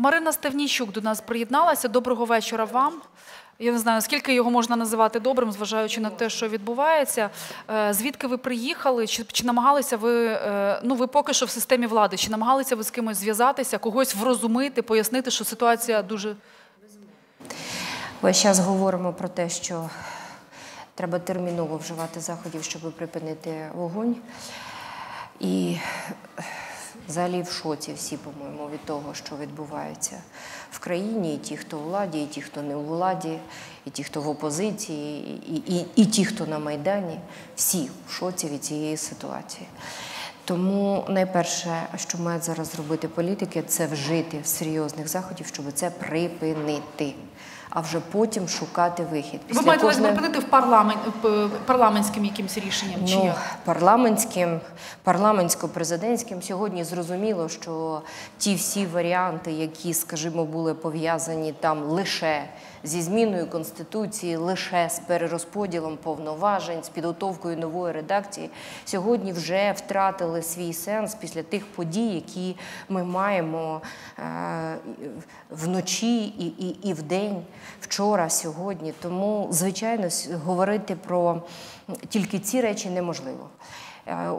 Марина Стевнійчук до нас приєдналася. Доброго вечора вам. Я не знаю, скільки його можна називати добрим, зважаючи на те, що відбувається. Е, Звідки ви приїхали? Чи, чи намагалися ви, е, ну ви поки що в системі влади, чи намагалися ви з кимось зв'язатися, когось врозумити, пояснити, що ситуація дуже Весь час говоримо про те, що треба терміново вживати заходів, щоб припинити вогонь. І взагалі в шоці всі, по-моєму, від того, що відбувається в країні, і ті, хто у владі, і ті, хто не у владі, і ті, хто в опозиції, і, і, і ті, хто на Майдані, всі в шоці від цієї ситуації. Тому найперше, що мають зараз зробити політики, це вжити серйозних заходів, щоб це припинити, а вже потім шукати вихід. ви маєте кожне... припинити в парламент парламентським якимось рішенням? Чи ну, як? парламентським, парламентсько-президентським сьогодні зрозуміло, що ті всі варіанти, які, скажімо, були пов'язані там лише зі зміною конституції, лише з перерозподілом повноважень, з підготовкою нової редакції, сьогодні вже втратили свій сенс після тих подій, які ми маємо е, вночі і, і, і вдень, вчора, сьогодні. Тому, звичайно, говорити про тільки ці речі неможливо.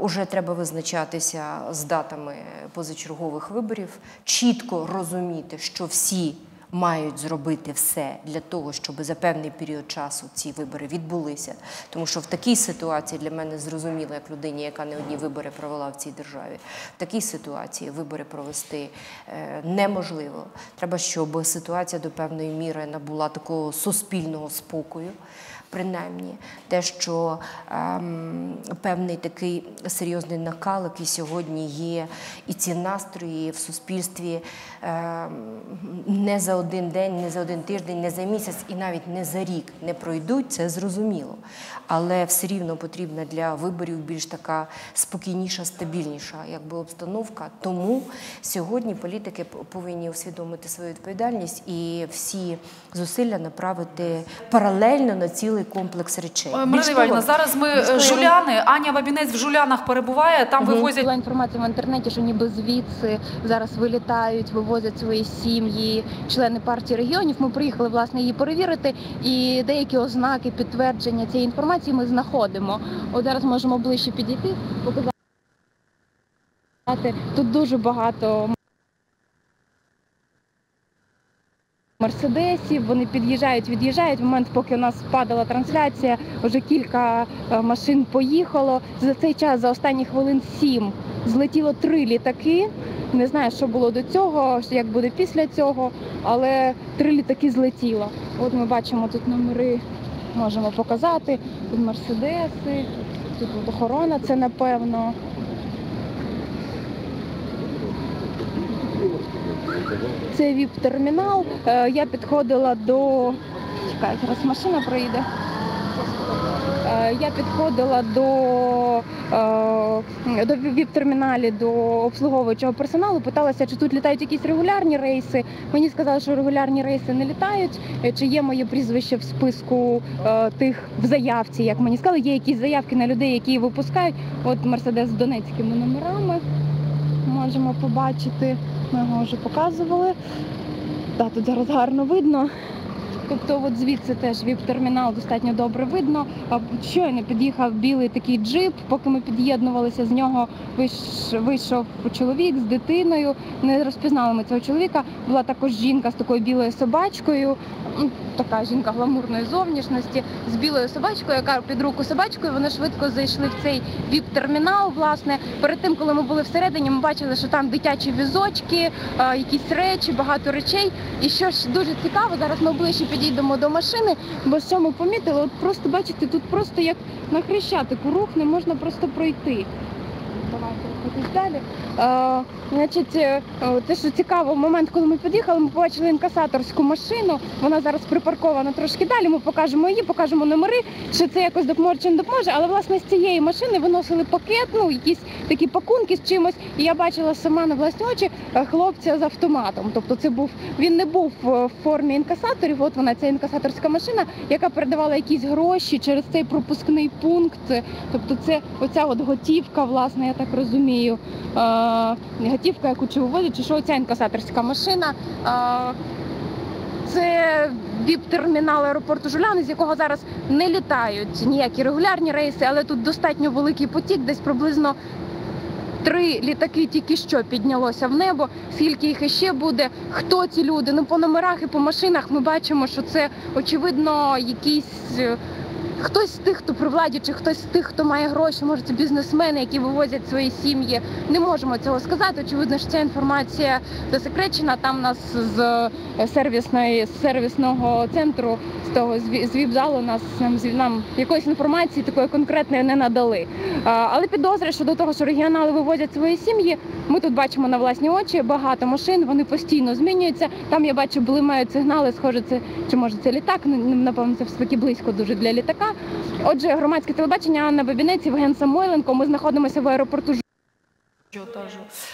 Уже треба визначатися з датами позачергових виборів, чітко розуміти, що всі мають зробити все для того, щоб за певний період часу ці вибори відбулися. Тому що в такій ситуації для мене зрозуміло, як людині, яка не одні вибори провела в цій державі, в такій ситуації вибори провести е, неможливо. Треба, щоб ситуація до певної міри набула такого суспільного спокою принаймні те, що ем, певний такий серйозний накал, який сьогодні є, і ці настрої в суспільстві ем, не за один день, не за один тиждень, не за місяць і навіть не за рік не пройдуть, це зрозуміло. Але все рівно потрібна для виборів більш така спокійніша, стабільніша якби обстановка. Тому сьогодні політики повинні усвідомити свою відповідальність і всі зусилля направити паралельно на цілий цілий комплекс речей. Марина Іванівна, зараз ми е, жуляни. Аня Бабінець в жулянах перебуває. Там угу. вивозять Була інформація в інтернеті, що ніби звідси зараз вилітають, вивозять свої сім'ї, члени партії регіонів. Ми приїхали власне її перевірити, і деякі ознаки підтвердження цієї інформації ми знаходимо. От зараз можемо ближче підійти, показати. Тут дуже багато. Мерседесів, вони під'їжджають, від'їжджають. В момент, поки у нас падала трансляція, вже кілька е, машин поїхало. За цей час, за останні хвилин сім, злетіло три літаки. Не знаю, що було до цього, як буде після цього, але три літаки злетіло. От ми бачимо тут номери, можемо показати. Тут мерседеси, тут охорона, це напевно. Це ВІП-термінал. Е, я підходила до... Чекай, зараз машина проїде. Е, я підходила до е, до ВІП-терміналі, до обслуговуючого персоналу, питалася, чи тут літають якісь регулярні рейси. Мені сказали, що регулярні рейси не літають. Чи є моє прізвище в списку тих в заявці, як мені сказали, є якісь заявки на людей, які випускають. От Мерседес з донецькими номерами можемо побачити. Ми його вже показували. та Тут зараз гарно видно. Тобто от звідси теж віп-термінал достатньо добре видно. Щойно під'їхав білий такий джип, поки ми під'єднувалися, з нього вийшов чоловік з дитиною. Не розпізнали ми цього чоловіка. Була також жінка з такою білою собачкою, ну, така жінка гламурної зовнішності, з білою собачкою, яка під руку собачкою. Вони швидко зайшли в цей віп-термінал. Власне, перед тим, коли ми були всередині, ми бачили, що там дитячі візочки, якісь речі, багато речей. І що ж дуже цікаво, зараз ми ближче підійдемо підійдемо до машини, бо що ми помітили, от просто бачите, тут просто як на хрещатику рух не можна просто пройти. Давайте рухатись далі. А, значить, е, Те, що цікаво, в момент, коли ми під'їхали, ми побачили інкасаторську машину. Вона зараз припаркована трошки далі. Ми покажемо її, покажемо номери, що це якось допоможе чи не допоможе. Але власне з цієї машини виносили пакет, ну якісь такі пакунки з чимось. І я бачила сама на власні очі е, хлопця з автоматом. Тобто, це був він не був в формі інкасаторів. От вона ця інкасаторська машина, яка передавала якісь гроші через цей пропускний пункт. Тобто, це оця от готівка, власне, я так розумію. Розумію. Е, Гатівка, яку чи вивозять, чи що ця інкасаторська машина. Е, Це віп-термінал аеропорту Жуляни, з якого зараз не літають ніякі регулярні рейси, але тут достатньо великий потік, десь приблизно три літаки тільки що піднялося в небо. Скільки їх іще буде? Хто ці люди? Ну по номерах і по машинах ми бачимо, що це очевидно якісь. Хтось з тих, хто при владі, чи хтось з тих, хто має гроші, може це бізнесмени, які вивозять свої сім'ї. Не можемо цього сказати. Очевидно, що ця інформація засекречена. Там нас з е, сервісної з сервісного центру, з того з ві- віп-залу нас нам нам якоїсь інформації такої конкретної не надали. Але підозри щодо того, що регіонали вивозять свої сім'ї. Ми тут бачимо на власні очі багато машин. Вони постійно змінюються. Там я бачу, блимають сигнали. Схоже, це чи може це літак? Ну, Напевно, це все таки близько дуже для літака. Отже, громадське телебачення Анна Бабінець, Євген Самойленко. Ми знаходимося в аеропорту.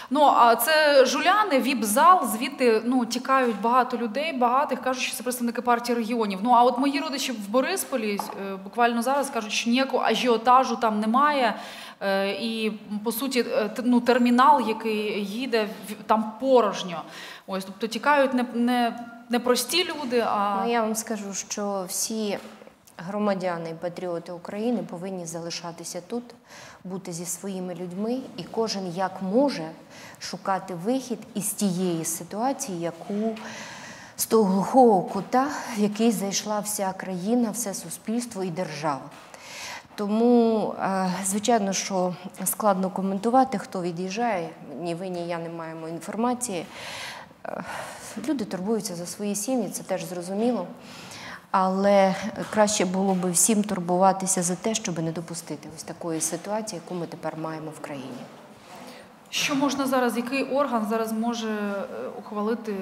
Ну а це жуляни, віп-зал, звідти ну тікають багато людей, багатих кажуть, що це представники партії регіонів. Ну а от мої родичі в Борисполі е, буквально зараз кажуть, що ніякого ажіотажу там немає. Е, І по суті, е, ну, термінал, який їде, там порожньо. Ось, тобто тікають не, не, не прості люди, а Ну, я вам скажу, що всі громадяни і патріоти України повинні залишатися тут, бути зі своїми людьми, і кожен як може шукати вихід із тієї ситуації, яку з того глухого кута, в який зайшла вся країна, все суспільство і держава. Тому, е, звичайно, що складно коментувати, хто від'їжджає. Ні ви, ні я не маємо інформації. Е, Люди турбуються за свої сім'ї, це теж зрозуміло. Але краще було би всім турбуватися за те, щоб не допустити ось такої ситуації, яку ми тепер маємо в країні. що можна зараз, який орган зараз може е, ухвалити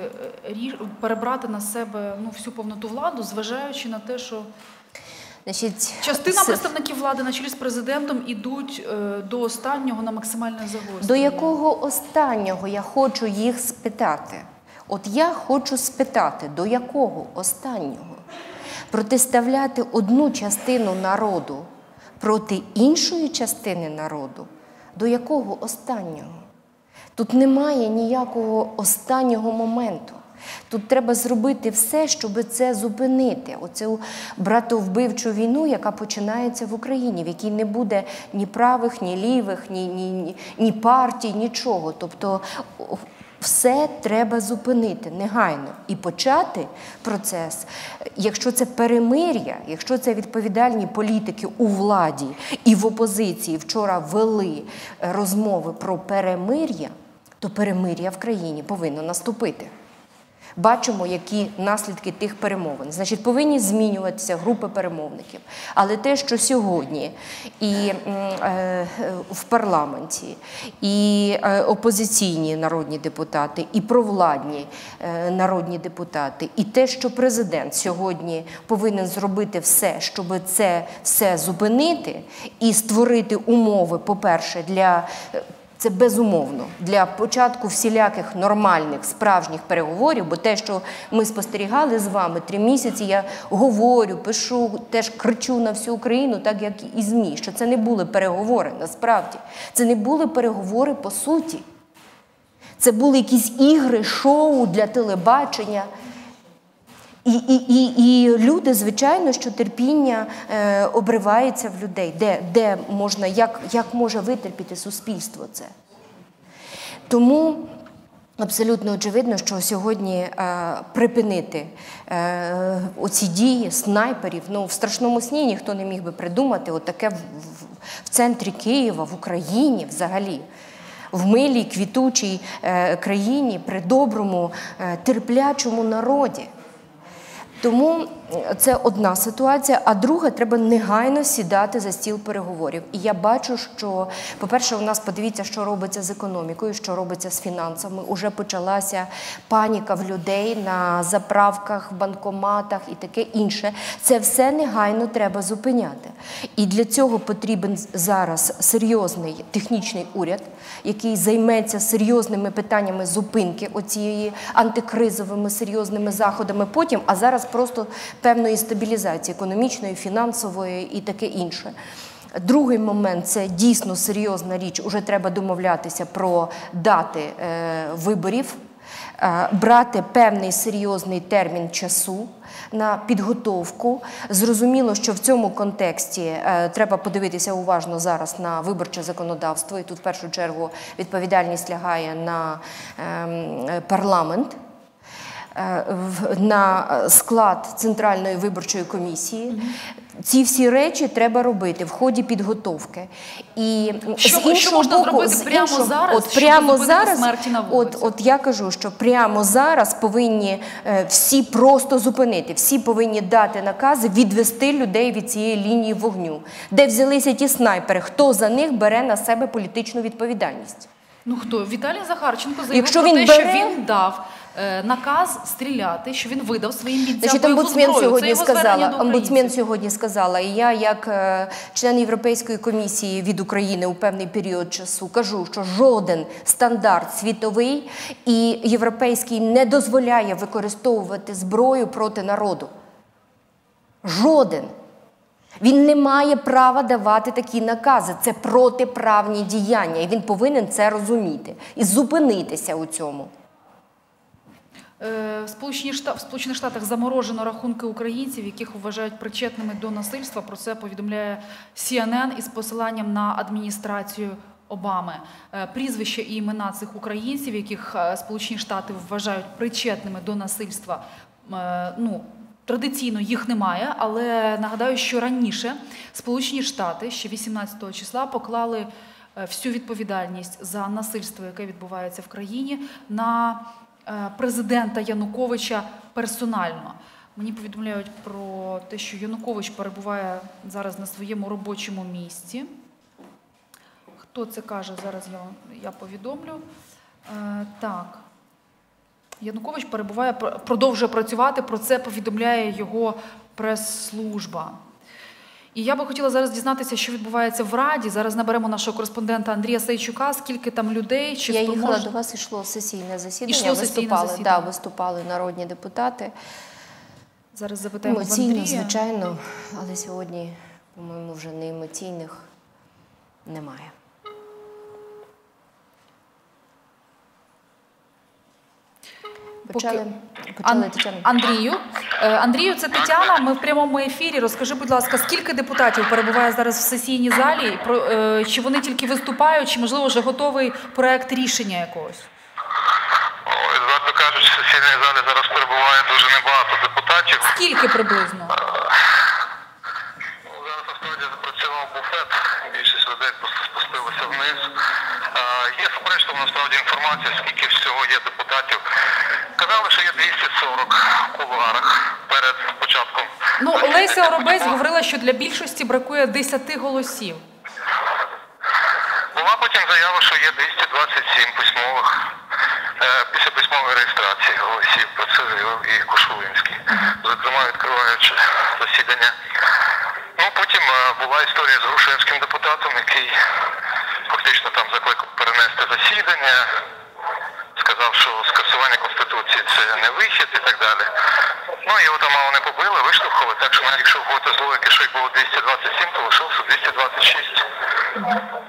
е, перебрати на себе ну, всю повноту владу, зважаючи на те, що Значить, Частина с- представників влади на чолі з президентом ідуть е, до останнього на максимальне загострення. До якого останнього я хочу їх спитати? От я хочу спитати, до якого останнього? Протиставляти одну частину народу проти іншої частини народу? До якого останнього? Тут немає ніякого останнього моменту. Тут треба зробити все, щоб це зупинити. Оцю братовбивчу війну, яка починається в Україні, в якій не буде ні правих, ні лівих, ні, ні, ні, ні партій, нічого. Тобто все треба зупинити негайно і почати процес. Якщо це перемир'я, якщо це відповідальні політики у владі і в опозиції вчора вели е, розмови про перемир'я, то перемир'я в країні повинно наступити. Бачимо, які наслідки тих перемовин. Значить, повинні змінюватися групи перемовників. Але те, що сьогодні і е, в парламенті, і е, опозиційні народні депутати, і провладні е, народні депутати, і те, що президент сьогодні повинен зробити все, щоб це все зупинити і створити умови, по-перше, для. Це безумовно для початку всіляких нормальних справжніх переговорів, бо те, що ми спостерігали з вами три місяці, я говорю, пишу, теж кричу на всю Україну, так як і ЗМІ, що це не були переговори насправді. Це не були переговори по суті. Це були якісь ігри, шоу для телебачення. І, і, і, і люди, звичайно, що терпіння е, обривається в людей. Де, де можна, як, як може витерпіти суспільство це? Тому абсолютно очевидно, що сьогодні е, припинити е, оці дії снайперів. Ну, в страшному сні ніхто не міг би придумати отаке в, в, в центрі Києва, в Україні взагалі. В милій, квітучій е, країні, при доброму, е, терплячому народі. Тому це одна ситуація, а друга треба негайно сідати за стіл переговорів. І я бачу, що, по-перше, у нас подивіться, що робиться з економікою, що робиться з фінансами. Уже почалася паніка в людей на заправках, банкоматах і таке інше. Це все негайно треба зупиняти. І для цього потрібен зараз серйозний технічний уряд, який займеться серйозними питаннями зупинки оцієї антикризовими серйозними заходами потім, а зараз просто певної стабілізації економічної, фінансової і таке інше. Другий момент це дійсно серйозна річ. Уже треба домовлятися про дати е, виборів, е, брати певний серйозний термін часу на підготовку. Зрозуміло, що в цьому контексті е, треба подивитися уважно зараз на виборче законодавство, і тут в першу чергу відповідальність лягає на ем, е, парламент. На склад Центральної виборчої комісії. Ці всі речі треба робити в ході підготовки. І Що- з іншого що можна боку, зробити з прямо іншого- зараз, от прямо зараз, смерті на от, от я кажу, що прямо зараз повинні е, всі просто зупинити, всі повинні дати накази відвести людей від цієї лінії вогню, де взялися ті снайпери, хто за них бере на себе політичну відповідальність. Ну хто? Віталій Захарченко заявив Якщо про він те, бере- що він дав е, наказ стріляти, що він видав своїм бійцям Значить, омбудсмен зброю. Сьогодні сказала. Омбудсмен сьогодні сказала, і я, як е, член Європейської комісії від України у певний період часу, кажу, що жоден стандарт світовий і європейський не дозволяє використовувати зброю проти народу. Жоден. Він не має права давати такі накази. Це протиправні діяння, і він повинен це розуміти і зупинитися у цьому. Е, В Сполучених Штатах заморожено рахунки українців, яких вважають причетними до насильства. Про це повідомляє CNN із посиланням на адміністрацію Обами. Е, Прізвища і імена цих українців, яких е, Сполучені Штати вважають причетними до насильства. Ну, Традиційно їх немає, але нагадаю, що раніше Сполучені Штати ще 18 числа поклали е, всю відповідальність за насильство, яке відбувається в країні, на е, президента Януковича персонально. Мені повідомляють про те, що Янукович перебуває зараз на своєму робочому місці. Хто це каже, зараз я, повідомлю. Е, так. Янукович перебуває, продовжує працювати, про це повідомляє його прес-служба. І я би хотіла зараз дізнатися, що відбувається в Раді. Зараз наберемо нашого кореспондента Андрія Сайчука, скільки там людей, чи Я їхала до вас, йшло сесійне засідання. Ішло сесійне виступали, засідання. Да, виступали народні депутати. Зараз запитаємо Емоційно, Андрія. звичайно, але сьогодні, по-моєму, вже не емоційних немає. Почали, почали Ан- Тетяна. Андрію. Е, Андрію, це Тетяна. Ми в прямому ефірі. Розкажи, будь ласка, скільки депутатів перебуває зараз в сесійній залі? Про е, чи вони тільки виступають, чи можливо вже готовий проект рішення якогось? Ой, Відверто кажучи, в сесійній залі зараз перебуває дуже небагато депутатів. Скільки приблизно? Ну, Зараз насправді запрацював буфет, більшість людей просто спустилися вниз. Є суперечлива насправді інформація, скільки всього є депутатів. Казали, що є 240 в кулуарах перед початком. Ну, Олеся Оробець говорила, що для більшості бракує 10 голосів. Була потім заява, що є 227 письмових е, після письмової реєстрації голосів. Про це заявив і Кошулинський, зокрема відкриваючи засідання. Ну потім е, була історія з Грушевським депутатом, який фактично там закликав перенести засідання, сказав, що скасування конституції це не вихід і так далі. Ну його там мало не побили, виштовхали, так що навіть якщо входити з логіки, що їх було 227, то лишилося 226.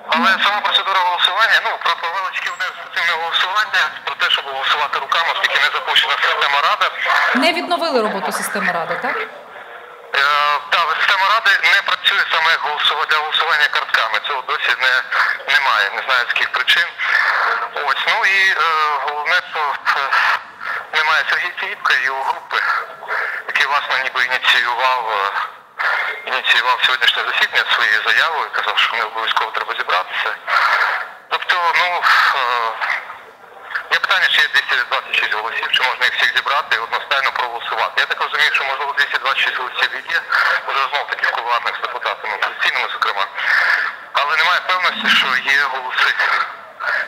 Але сама процедура голосування, ну про невеличке адміністративне голосування, про те, щоб голосувати руками, оскільки не запущена система рада. Не відновили роботу системи ради, так? Е, та система ради не працює саме як голосува- для голосування картками. Цього досі не немає. Не знаю з яких причин. Ось ну і е, головне, то немає Сергія Тігіпка і його групи, який власне ніби ініціював. е, Ініціював сьогоднішнє засідання своєю заявою, казав, що не обов'язково треба зібратися. Тобто, ну е, Є питання, чи є 226 голосів, чи можна їх всіх зібрати і одностайно проголосувати. Я так розумію, що можливо 226 голосів є, вже знов таки в кулуарних з депутатами, зокрема. Але немає певності, що голоси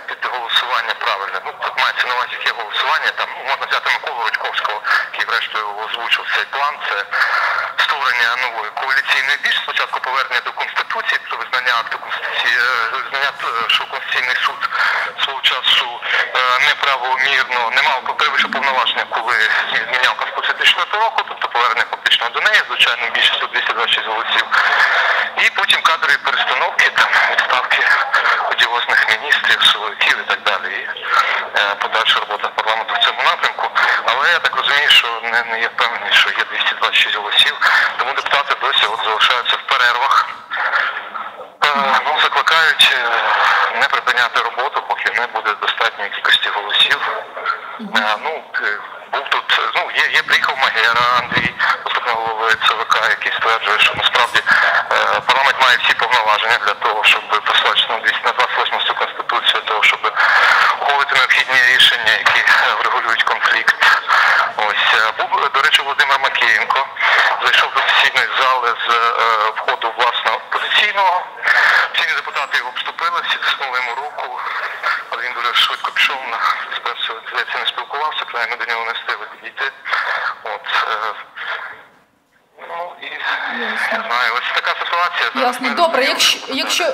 під голосування правильне. Ну, тут мається на увазі яке голосування. Там можна взяти Миколу Рудьковського, який врештою озвучив цей план. Це створення нової коаліційної більш спочатку повернення до конституції, про визнання акту конституції, е, визнання, е, що конституційний суд свого часу е, неправомірно, не мав перевищив повноваження, коли зміняв Конституцію 4 року, тобто повернення фактично до неї, звичайно, більшістю 226 голосів. І потім кадрові перестановки, там відставки міністрів, силовиків і так далі. І е, подальша робота парламенту в цьому напрямку. Але я так розумію, що не, не є впевнений, що є 226 голосів, тому депутати досі от залишаються в перервах. Е, Ну, закликають е, не припиняти роботу, поки не буде достатньої кількості голосів. Ну, був тут, ну, є, є приїхав Магера Андрій, заступник голови ЦВК, який стверджує, що насправді парламент має всі повноваження для того, щоб послати на 200 на 28 цю конституцію, того, щоб ухвалити необхідні рішення, які врегулюють конфлікт. Ось е, був, до речі, Володимир Макієнко зайшов до сесійної зали з е, входу власного позиційного. Всі депутати його обступили, всі тиснули йому руку, але він дуже швидко пішов на спершу, здається, не спілкувався, принаймні ми до нього не встигли підійти. От, е, ну і не знаю, ось така ситуація. Зараз Ясно. ми Добре, розуміємо, якщо, що- якщо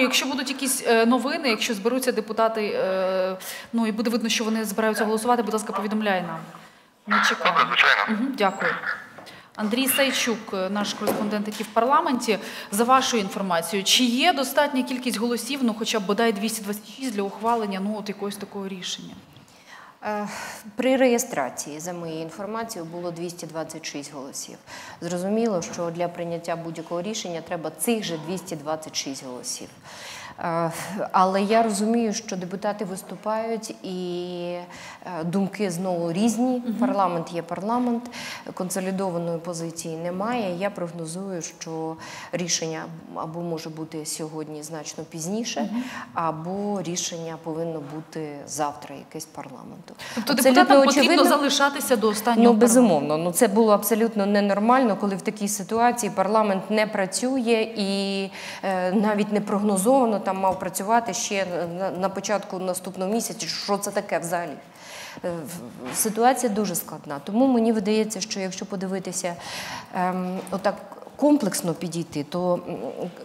е, якщо будуть якісь е, новини, якщо зберуться депутати, е, ну і буде видно, що вони збираються голосувати, будь ласка, повідомляй нам. Ми чекаємо. звичайно. Мгм, Дякую. Андрій Сайчук, е, наш кореспондент, який в парламенті, за вашою інформацією, чи є достатня кількість голосів, ну хоча б бодай 226 для ухвалення ну от якогось такого рішення? Е, При реєстрації, за моєю інформацією, було 226 голосів. Зрозуміло, що для прийняття будь-якого рішення треба цих же 226 голосів. Е, Але я розумію, що депутати виступають і е, думки знову різні. Парламент є парламент, консолідованої позиції немає. Я прогнозую, що рішення або може бути сьогодні значно пізніше, або рішення повинно бути завтра, якесь парламенту. Тобто депутатам потрібно залишатися до останнього. Ну, безумовно, ну це було абсолютно ненормально, коли в такій ситуації парламент не працює і е, навіть не прогнозовано там мав працювати ще на, початку наступного місяця. Що це таке взагалі? Е, Ситуація дуже складна. Тому мені видається, що якщо подивитися ем, отак комплексно підійти, то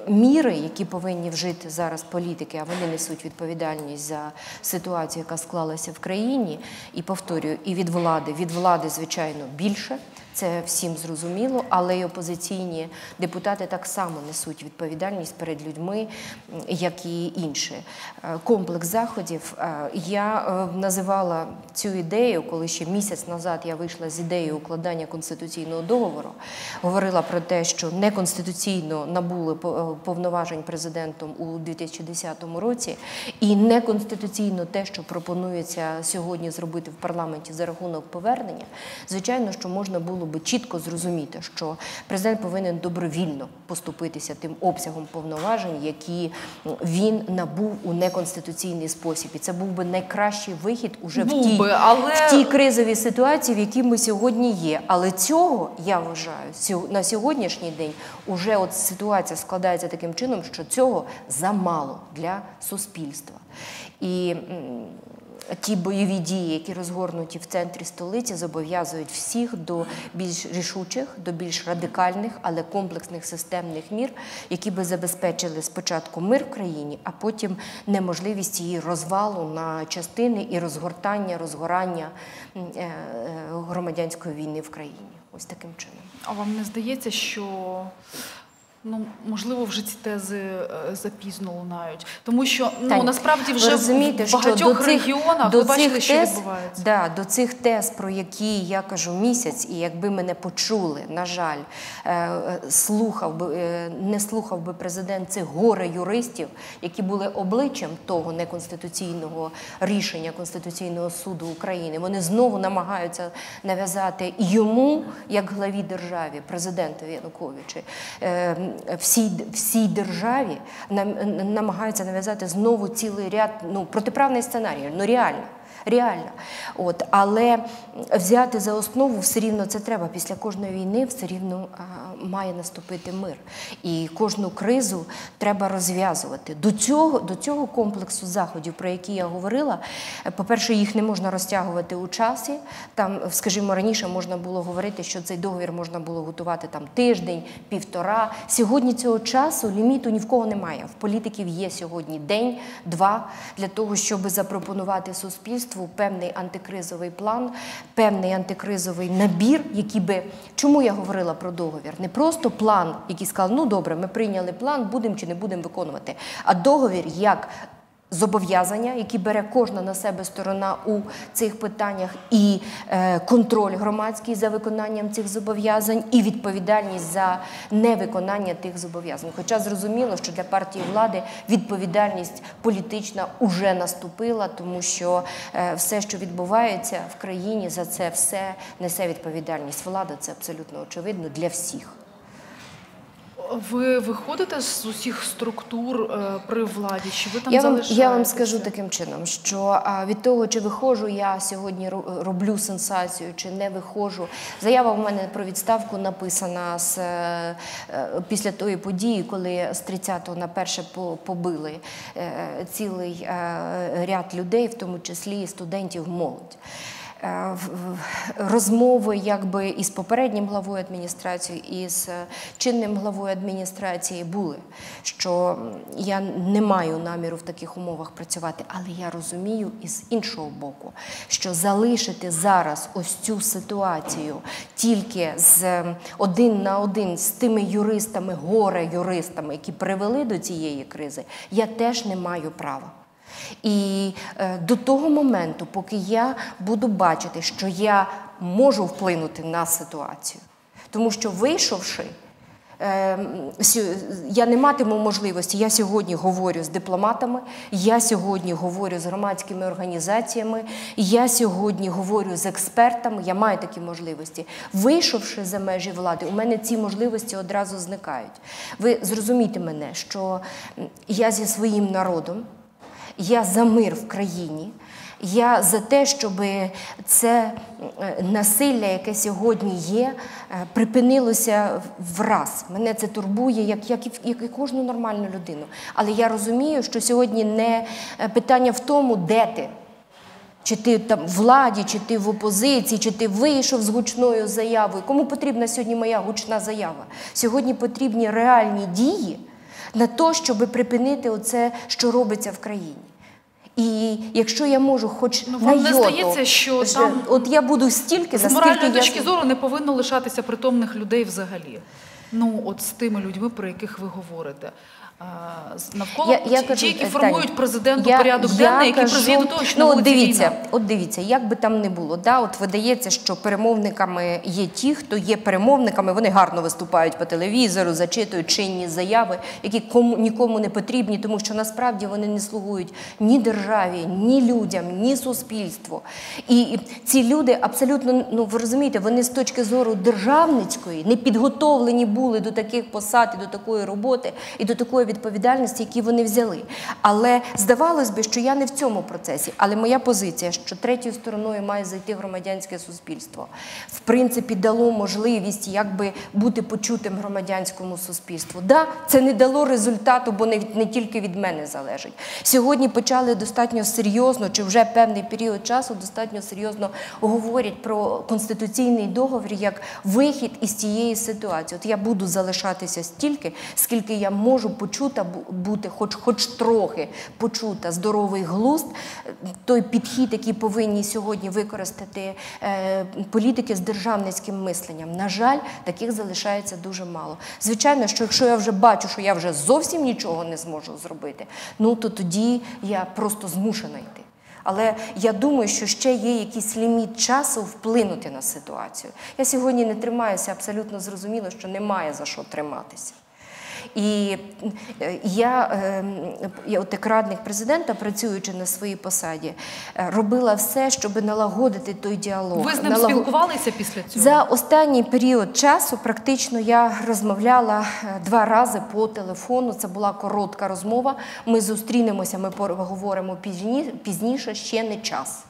міри, які повинні вжити зараз політики, а вони несуть відповідальність за ситуацію, яка склалася в країні, і повторюю, і від влади, від влади, звичайно, більше. Це всім зрозуміло, але й опозиційні депутати так само несуть відповідальність перед людьми, як і інші. Е, Комплекс заходів. е, Я е, називала цю ідею, коли ще місяць назад я вийшла з ідеєю укладання конституційного договору. Говорила про те, що неконституційно набули по- повноважень президентом у 2010 році, і неконституційно те, що пропонується сьогодні зробити в парламенті за рахунок повернення. Звичайно, що можна було би чітко зрозуміти, що президент повинен добровільно поступитися тим обсягом повноважень, які він набув у неконституційний спосіб. І це був би найкращий вихід уже в тій, би, але- в тій кризовій ситуації, в якій ми сьогодні є. Але цього я вважаю на сьогоднішній день уже от ситуація складається таким чином, що цього замало для суспільства. І ті бойові дії, які розгорнуті в центрі столиці, зобов'язують всіх до більш рішучих, до більш радикальних, але комплексних системних мір, які би забезпечили спочатку мир в країні, а потім неможливість її розвалу на частини і розгортання, розгорання е, е, громадянської війни в країні. Ось таким чином. А вам не здається, що ну можливо вже ці тези е, запізно лунають? Тому що ну насправді вже розумієте, в що багатьох до цих, регіонах до ви бачили, цих що тез, відбувається. Да, до цих тез, про які я кажу місяць, і якби мене почули, на жаль, е, слухав би, е, не слухав би президент цих горе юристів, які були обличчям того неконституційного рішення Конституційного суду України. Вони знову намагаються нав'язати йому, як главі державі, президентові Януковичу, е, всій, всій державі нам- намагаються нав'язати знову цілий ряд ну, протиправний сценарій. Ну реально. Реально, от але взяти за основу все рівно це треба. Після кожної війни все рівно а, має наступити мир, і кожну кризу треба розв'язувати. До цього до цього комплексу заходів, про які я говорила, по-перше, їх не можна розтягувати у часі. Там, скажімо, раніше можна було говорити, що цей договір можна було готувати там тиждень, півтора. Сьогодні цього часу ліміту ні в кого немає. В політиків є сьогодні день, два для того, щоб запропонувати суспільству суспільству певний антикризовий план, певний антикризовий набір, який би чому я говорила про договір? Не просто план, який сказав, ну добре, ми прийняли план, будемо чи не будемо виконувати, а договір як зобов'язання, які бере кожна на себе сторона у цих питаннях, і е, контроль громадський за виконанням цих зобов'язань, і відповідальність за невиконання тих зобов'язань. Хоча зрозуміло, що для партії влади відповідальність політична уже наступила, тому що е, все, що відбувається в країні, за це все несе відповідальність. Влада це абсолютно очевидно для всіх. Ви виходите з усіх структур е, при владі? Чи ви там Я вам, я вам скажу таким чином, що від того, чи виходжу я сьогодні роблю сенсацію, чи не виходжу. Заява в мене про відставку написана з, е, е, після тої події, коли з 30-го на перше побили цілий ряд людей, в тому числі студентів молодь. Е, розмови якби із попереднім главою адміністрації, і з е, чинним главою адміністрації були, що я не маю наміру в таких умовах працювати, але я розумію із іншого боку, що залишити зараз ось цю ситуацію тільки з один на один з тими юристами, горе-юристами, які привели до цієї кризи, я теж не маю права. І е, до того моменту, поки я буду бачити, що я можу вплинути на ситуацію, тому що вийшовши, е, я не матиму можливості. Я сьогодні говорю з дипломатами, я сьогодні говорю з громадськими організаціями, я сьогодні говорю з експертами. Я маю такі можливості. Вийшовши за межі влади, у мене ці можливості одразу зникають. Ви зрозумійте мене, що я зі своїм народом. Я за мир в країні. Я за те, щоб це е, насилля, яке сьогодні є, е, припинилося враз. Мене це турбує, як, як, як і кожну нормальну людину. Але я розумію, що сьогодні не е, питання в тому, де ти. Чи ти там в владі, чи ти в опозиції, чи ти вийшов з гучною заявою. Кому потрібна сьогодні моя гучна заява? Сьогодні потрібні реальні дії на те, щоб припинити оце, що робиться в країні. І якщо я можу, хоч Ну, на вам не здається, що там от я буду стільки, З за моральної я точки зору не повинно лишатися притомних людей взагалі. Ну, от з тими людьми, про яких ви говорите. А, Навколо Я, я кажу, які е, формують президенту я- порядок я денний, який призвів до того, що ну, от дивіться, війна. от дивіться, як би там не було, да, от видається, що перемовниками є ті, хто є перемовниками, вони гарно виступають по телевізору, зачитують чинні заяви, які кому нікому не потрібні, тому що насправді вони не слугують ні державі, ні людям, ні суспільству. І ці люди абсолютно, ну ви розумієте, вони з точки зору державницької не підготовлені були до таких посад і до такої роботи і до такої відповідальності, які вони взяли. Але здавалось би, що я не в цьому процесі. Але моя позиція, що третьою стороною має зайти громадянське суспільство, в принципі, дало можливість якби бути почутим громадянському суспільству. Да, це не дало результату, бо не, не тільки від мене залежить. Сьогодні почали достатньо серйозно, чи вже певний період часу достатньо серйозно говорять про конституційний договір як вихід із цієї ситуації. От я буду залишатися стільки, скільки я можу почута бу- бути, хоч хоч трохи почута здоровий глузд, той підхід, який повинні сьогодні використати е, політики з державницьким мисленням. На жаль, таких залишається дуже мало. Звичайно, що якщо я вже бачу, що я вже зовсім нічого не зможу зробити, ну то тоді я просто змушена йти. Але я думаю, що ще є якийсь ліміт часу вплинути на ситуацію. Я сьогодні не тримаюся, абсолютно зрозуміло, що немає за що триматися. І е, я, е, я от як радник президента, працюючи на своїй посаді, е, робила все, щоб налагодити той діалог. Ви з ним Налагод- спілкувалися після цього? за останній період часу практично я розмовляла е, два рази по телефону. Це була коротка розмова. Ми зустрінемося, ми поговоримо пізні- пізніше, ще не час.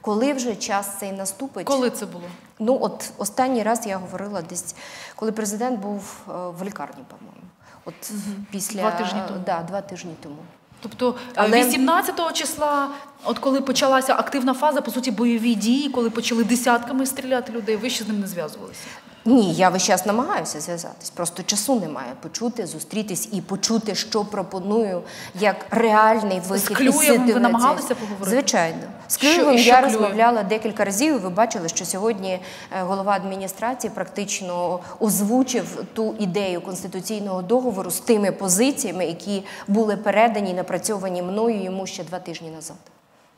Коли вже час цей наступить? Коли це було? Ну, от останній раз я говорила десь, коли президент був в лікарні, по-моєму. От після Два тижні тому. Да, два тижні тому. Тобто Але- 18 числа, от коли почалася активна фаза, по суті, бойові дії, коли почали десятками стріляти людей, ви ще з ним не зв'язувалися? Ні, я весь час намагаюся зв'язатись. Просто часу немає почути, зустрітись і почути, що пропоную як реальний вихід Клюєвим із ви намагалися поговорити? Звичайно, з Клюєвим я розмовляла декілька разів. і Ви бачили, що сьогодні е, голова адміністрації практично озвучив ту ідею конституційного договору з тими позиціями, які були передані і напрацьовані мною йому ще два тижні назад,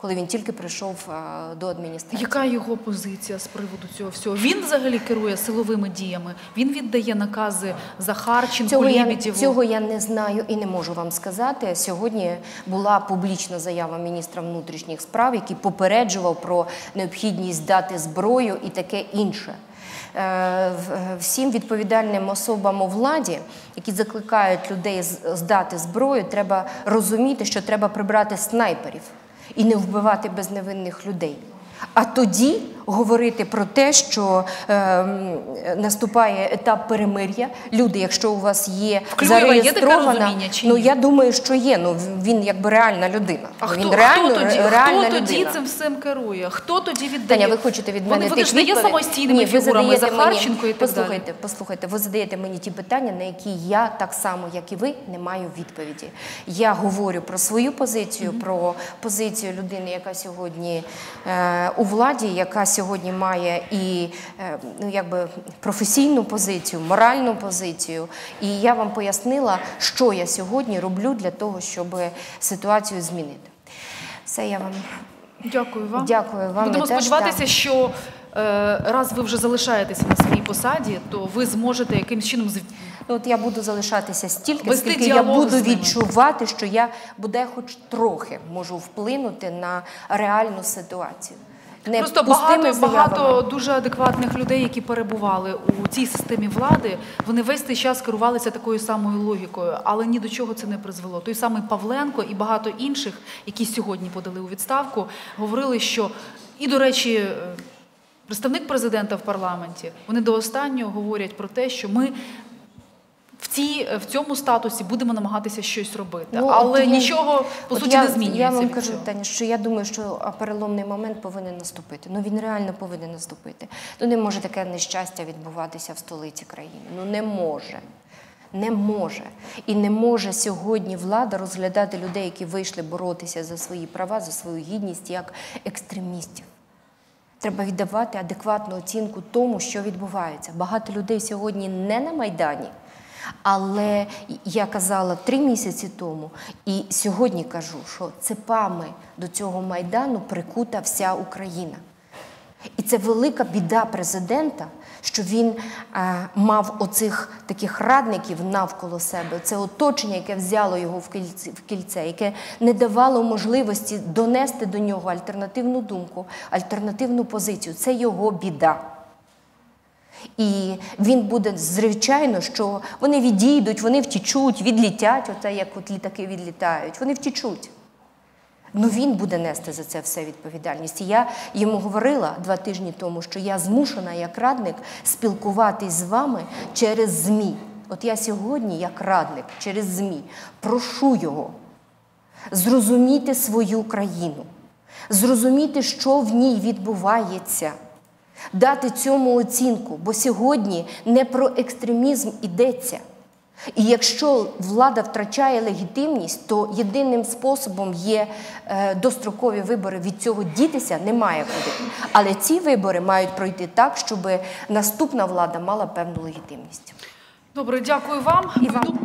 коли він тільки прийшов е, до адміністрації. Яка його позиція з приводу цього всього? Він взагалі керує силовими діями. Він віддає накази Захарченку, Цього я, цього я не знаю і не можу вам сказати. Сьогодні була публічна заява міністра внутрішніх справ, який попереджував про необхідність дати зброю і таке інше. Е, Всім відповідальним особам у владі, які закликають людей здати зброю, треба розуміти, що треба прибрати снайперів і не вбивати безневинних людей. А тоді говорити про те, що е, наступає етап перемир'я. Люди, якщо у вас є Клюєва є зареєстрована, розуміння чи ну я думаю, що є. Ну він якби реальна людина. А Ну, хто, він реально хто тоді, реальна хто тоді людина. цим всім керує? Хто тоді віддає? Таня, ви хочете від мене вони, вони ж не є самостійними Ні, фігурами Захарченко і так послухайте, далі. Послухайте, ви задаєте мені ті питання, на які я так само, як і ви, не маю відповіді. Я говорю про свою позицію, про позицію людини, яка сьогодні е, у владі, яка сьогодні має і е, ну, якби професійну позицію, моральну позицію. І я вам пояснила, що я сьогодні роблю для того, щоб ситуацію змінити. Все, я вам Дякую вам. Дякую вам. Будемо сподіватися, так. що е, раз ви вже залишаєтеся на своїй посаді, то ви зможете якимось чином Ну, От я буду залишатися стільки, Вести скільки я буду відчувати, що я буде хоч трохи можу вплинути на реальну ситуацію. Не Просто багато, заявами. багато дуже адекватних людей, які перебували у цій системі влади, вони весь цей час керувалися такою самою логікою, але ні до чого це не призвело. Той самий Павленко і багато інших, які сьогодні подали у відставку, говорили, що і, до речі, е, представник президента в парламенті, вони до останнього говорять про те, що ми. В, цій, в цьому статусі будемо намагатися щось робити, Ну, але от я- нічого по от суті я, не змінюється. Я вам кажу. Таня, що я думаю, що переломний момент повинен наступити. Ну він реально повинен наступити. Ну не може таке нещастя відбуватися в столиці країни. Ну не може. Не може. І не може сьогодні влада розглядати людей, які вийшли боротися за свої права, за свою гідність, як екстремістів. Треба віддавати адекватну оцінку тому, що відбувається. Багато людей сьогодні не на Майдані. Але я казала три місяці тому, і сьогодні кажу, що цепами до цього майдану прикута вся Україна. І це велика біда президента, що він е, мав оцих таких радників навколо себе, це оточення, яке взяло його в кільце, в кільце, яке не давало можливості донести до нього альтернативну думку, альтернативну позицію. Це його біда. І він буде, звичайно, що вони відійдуть, вони втічуть, відлітять, оце як от літаки відлітають, вони втічуть. Ну він буде нести за це все відповідальність. І я йому говорила два тижні тому, що я змушена як радник спілкуватись з вами через ЗМІ. От я сьогодні, як радник, через ЗМІ, прошу його зрозуміти свою країну, зрозуміти, що в ній відбувається, дати цьому оцінку, бо сьогодні не про екстремізм йдеться. І якщо влада втрачає легітимність, то єдиним способом є е, дострокові вибори. Від цього дітися немає куди. Але ці вибори мають пройти так, щоб наступна влада мала певну легітимність. Добре, дякую вам. І вам.